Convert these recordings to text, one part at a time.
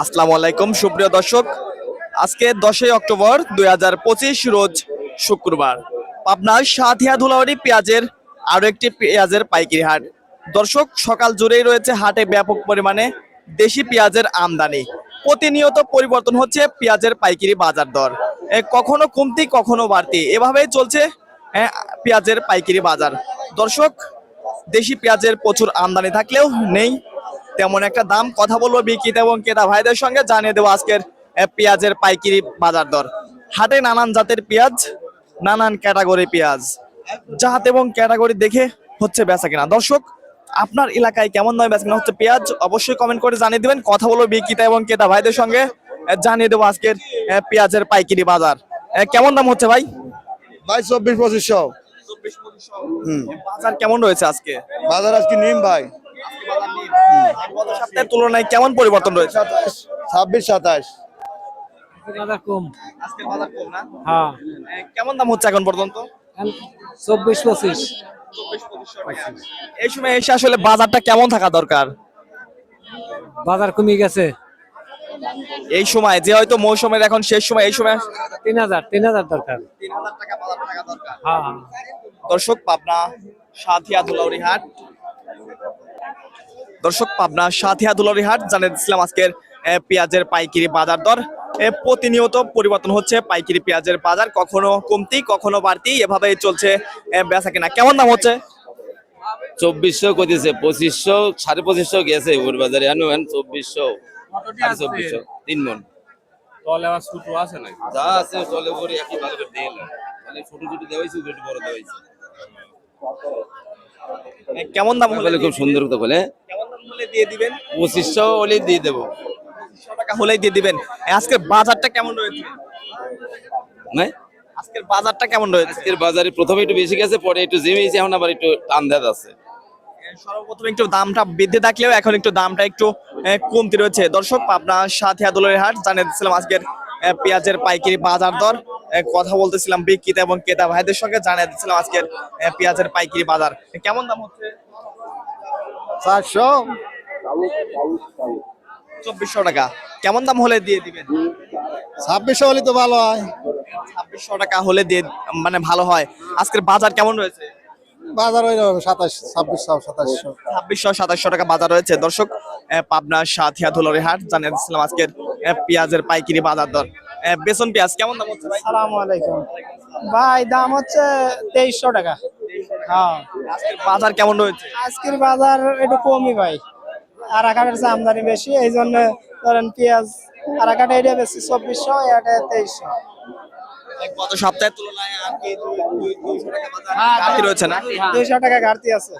আসসালামু আলাইকুম, সুপ্রিয় দর্শক। আজকে দশই অক্টোবর দু হাজার পঁচিশ রোজ শুক্রবার। পাবনার সাথিয়া ধুলাবাড়ি পেঁয়াজের আরও একটি পেঁয়াজের পাইকারি হাট দর্শক, সকাল জুড়েই রয়েছে হাটে ব্যাপক পরিমাণে দেশি পেঁয়াজের আমদানি। প্রতিনিয়ত পরিবর্তন হচ্ছে পেঁয়াজের পাইকারি বাজার দর। কখনো কমতি, কখনো বাড়তি। এভাবেই চলছে পেঁয়াজের পাইকারি বাজার। দর্শক, দেশি পেঁয়াজের প্রচুর আমদানি থাকলেও নেই তেমন একটা দাম কথা বলব বিক্রেতা এবং ক্রেতা ভাইদের সঙ্গে জানিয়ে দেবো আজকের পেঁয়াজের পাইকিরি বাজার দর। হাটে নানান জাতের পেঁয়াজ নানান ক্যাটাগরি পেঁয়াজ। জাত এবং ক্যাটাগরি দেখে হচ্ছে বেচা কিনা। দর্শক আপনার এলাকায় কেমন দামে বেচা কিনা হচ্ছে পেঁয়াজ অবশ্যই কমেন্ট করে জানিয়ে দিবেন। কথা বলব বিক্রেতা এবং ক্রেতা ভাইদের সঙ্গে জানিয়ে দেবো আজকের পেঁয়াজের পাইকিরি বাজার। কেমন দাম হচ্ছে ভাই? ভাই চব্বিশ পঁচিশশো হুম বাজার কেমন রয়েছে আজকে? বাজার আজকে নিম ভাই। গত সপ্তাহের তুলনায় কেমন পরিবর্তন রয়েছে? ছাব্বিশ সাতাশ। বাজার কম। আজকে বাজার কম না? হ্যাঁ। কেমন দাম হচ্ছে এখন পর্যন্ত? চব্বিশ পঁচিশ। এই সময় এসে আসলে বাজারটা কেমন থাকা দরকার? বাজার কমে গেছে। এই সময় যে হয়তো মৌসুমের এখন শেষ সময় এই সময় তিন হাজার তিন হাজার দরকার। তিন হাজার টাকা বাজার থাকা দরকার। হ্যাঁ। দর্শক পাবনা সাথিয়া দুলাউরি হাট। দর্শক পাবনা সাথিয়া দুলাউরি হাট জানিয়েছিলাম আজকের পেঁয়াজের পাইকারি বাজার দর। প্রতিনিয়ত পরিবর্তন হচ্ছে পাইকারি পেঁয়াজের বাজার। কখনো কমতি কখনো বাড়তি এভাবে চলছে বেচা কিনা। কেমন দাম হচ্ছে? চব্বিশশো কইতেছে পঁচিশশো সাড়ে পঁচিশশো গেছে ওর বাজারে। এখন চব্বিশশো সাড়ে চব্বিশশো তিন মন। তলে আবার ছোট আছে নাকি? যা আছে চলে পরে একই ভালো করে দিয়ে এলাম ছোট ছোট দেওয়াইছি একটু বড় দেওয়াইছি কেমন দাম হলে? খুব সুন্দর তো বলে হলে দিয়ে দিবেন? পঁচিশশো হলে দিয়ে দেবো। টাকা হলেই দিয়ে দিবেন। আজকের বাজারটা কেমন রয়েছে? নাই আজকের বাজারটা কেমন রয়েছে? আজকের বাজারে প্রথমে একটু বেশি গেছে পরে একটু জেমেছে এখন আবার একটু টান আছে। সর্বপ্রথম একটু দামটা বৃদ্ধি থাকলেও এখন একটু দামটা একটু কমতি রয়েছে। দর্শক আপনার সাথে আদলের হাট জানিয়ে দিচ্ছিলাম আজকের পেঁয়াজের পাইকারি বাজার দর। কথা বলতেছিলাম বিক্রেতা এবং ক্রেতা ভাইদের সঙ্গে জানিয়ে দিচ্ছিলাম আজকের পেঁয়াজের পাইকারি বাজার। কেমন দাম হচ্ছে? চারশো। চব্বিশশো টাকা। কেমন দাম হলে দিয়ে দিবেন? ছাব্বিশশো হলে তো ভালো হয়। ছাব্বিশশো টাকা হলে দিয়ে মানে ভালো হয়। আজকের বাজার কেমন রয়েছে? বাজার ওই সাতাশ ছাব্বিশশো সাতাশশো। ছাব্বিশশো সাতাশশো টাকা বাজার রয়েছে। দর্শক পাবনার সাথিয়া ধুলরি হাট জানিয়ে দিচ্ছিলাম আজকের পেঁয়াজের পাইকারি বাজার দর। বেসন পেঁয়াজ কেমন দাম হচ্ছে ভাই? সালামু আলাইকুম। ভাই দাম হচ্ছে তেইশশো টাকা। হ্যাঁ। বাজার কেমন রয়েছে? আজকের বাজার একটু কমই ভাই। আরাকাটের চেয়ে আমদানি বেশি এই জন্য ধরেন পেঁয়াজ আরাকাটে এটা বেশি চব্বিশশো এটা তেইশশো। গত সপ্তাহের তুলনায় আর কি দুই- দুই- টাকা ঘাটতি রয়েছে না দুইশো টাকা ঘাটতি আছে।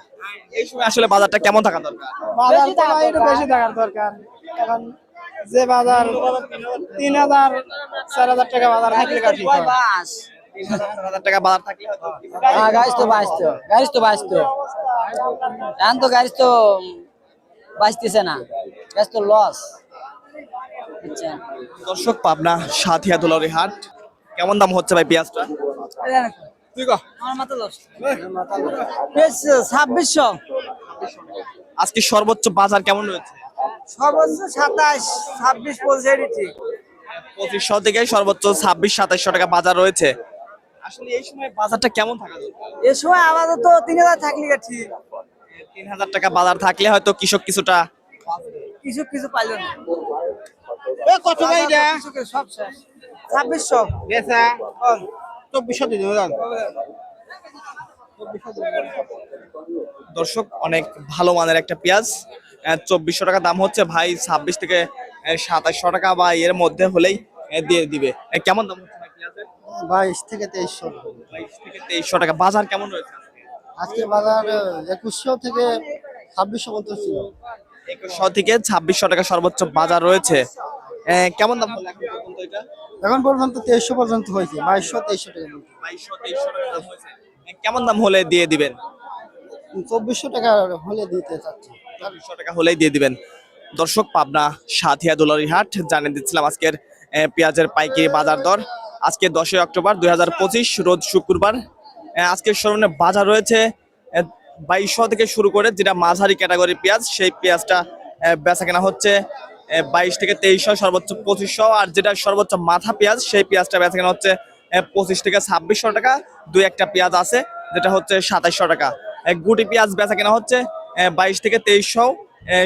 এই সময় আসলে বাজারটা কেমন থাকা দরকার? বাজার তো ভাই একটু বেশি থাকার দরকার। এখন যে বাজার তিন হাজার চার হাজার টাকা বাজার থাকলে হয় টাকা বাজার থাকলে হ্যাঁ। গাড়ি তো বাঁচতো গাড়ি তো বাঁচতো এখন তো গাড়ি তো বাঁচতেছে না গাড়ি তো লস দর্শক পাবনা সাথিয়া দুলারি হাট কেমন দাম হচ্ছে ভাই পেঁয়াজটা? আমার মাথা লস বেশ ছাব্বিশশো। আজকে সর্বোচ্চ বাজার কেমন রয়েছে? সর্বোচ্চ সাতাশ ছাব্বিশ পঁচিশ পঁচিশশো থেকে সর্বোচ্চ ছাব্বিশ সাতাশশো টাকা বাজার রয়েছে। আসলে এই সময় বাজারটা কেমন থাকা দরকার এ সময় আমাদের তো তিন হাজার থাকলে ঠিক। তিন হাজার টাকা বাজার থাকলে হয়তো কৃষক কিছুটা কিছু কিছু পাইল না। কত ভাই এটা? কিছু কিছু সব শেষ। ছাব্বিশশো বেচা চব্বিশশো দিয়ে দর্শক অনেক ভালো মানের একটা পেঁয়াজ। চব্বিশশো টাকা দাম হচ্ছে ভাই ছাব্বিশ থেকে সাতাশশো টাকা বা এর মধ্যে হলেই দিয়ে দিবে। কেমন দাম হচ্ছে বাইশ থেকে তেইশশো। বাইশ থেকে তেইশশো টাকা। বাজার কেমন রয়েছে আজকে? বাজার একুশশো থেকে ছাব্বিশশো মতো ছিল। একুশশো থেকে ছাব্বিশশো টাকা সর্বোচ্চ বাজার রয়েছে। কেমন দাম এখন পর্যন্ত পর্যন্ত তেইশশো পর্যন্ত হয়েছে। বাইশশো তেইশশো টাকা বাইশশো তেইশশো টাকা দাম হয়েছে। কেমন দাম হলে দিয়ে দিবেন? চব্বিশশো টাকা হলে দিতে চাচ্ছি। চব্বিশশো টাকা হলেই দিয়ে দিবেন। দর্শক পাবনা সাথিয়া দুলারি হাট জানিয়ে দিচ্ছিলাম আজকের পেঁয়াজের পাইকারি বাজার দর। আজকে দশই অক্টোবর দুই হাজার পঁচিশ, রোজ শুক্রবার। আজকের স্মরণে বাজার রয়েছে। বাইশশো থেকে শুরু করে যেটা মাঝারি ক্যাটাগরি পেঁয়াজ, সেই পেঁয়াজটা বেচা কেনা হচ্ছে। বাইশ থেকে তেইশশো, সর্বোচ্চ পঁচিশশো, আর যেটা সর্বোচ্চ মাথা পেঁয়াজ, সেই পেঁয়াজটা বেচা কেনা হচ্ছে পঁচিশ থেকে ছাব্বিশশো টাকা। দুই একটা পেঁয়াজ আছে, যেটা হচ্ছে সাতাইশশো টাকা। গুটি পেঁয়াজ বেচা কেনা হচ্ছে বাইশ থেকে তেইশশো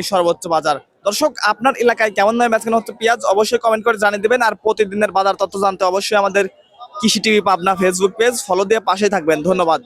সর্বোচ্চ বাজার। দর্শক, আপনার এলাকায় কেমন দামে বেচা কেনা হচ্ছে পেঁয়াজ? অবশ্যই কমেন্ট করে জানিয়ে দেবেন। আর প্রতিদিনের বাজার তথ্য জানতে অবশ্যই আমাদের Krishi TV Pabna Facebook page follow দিয়ে পাশে থাকবেন। ধন্যবাদ।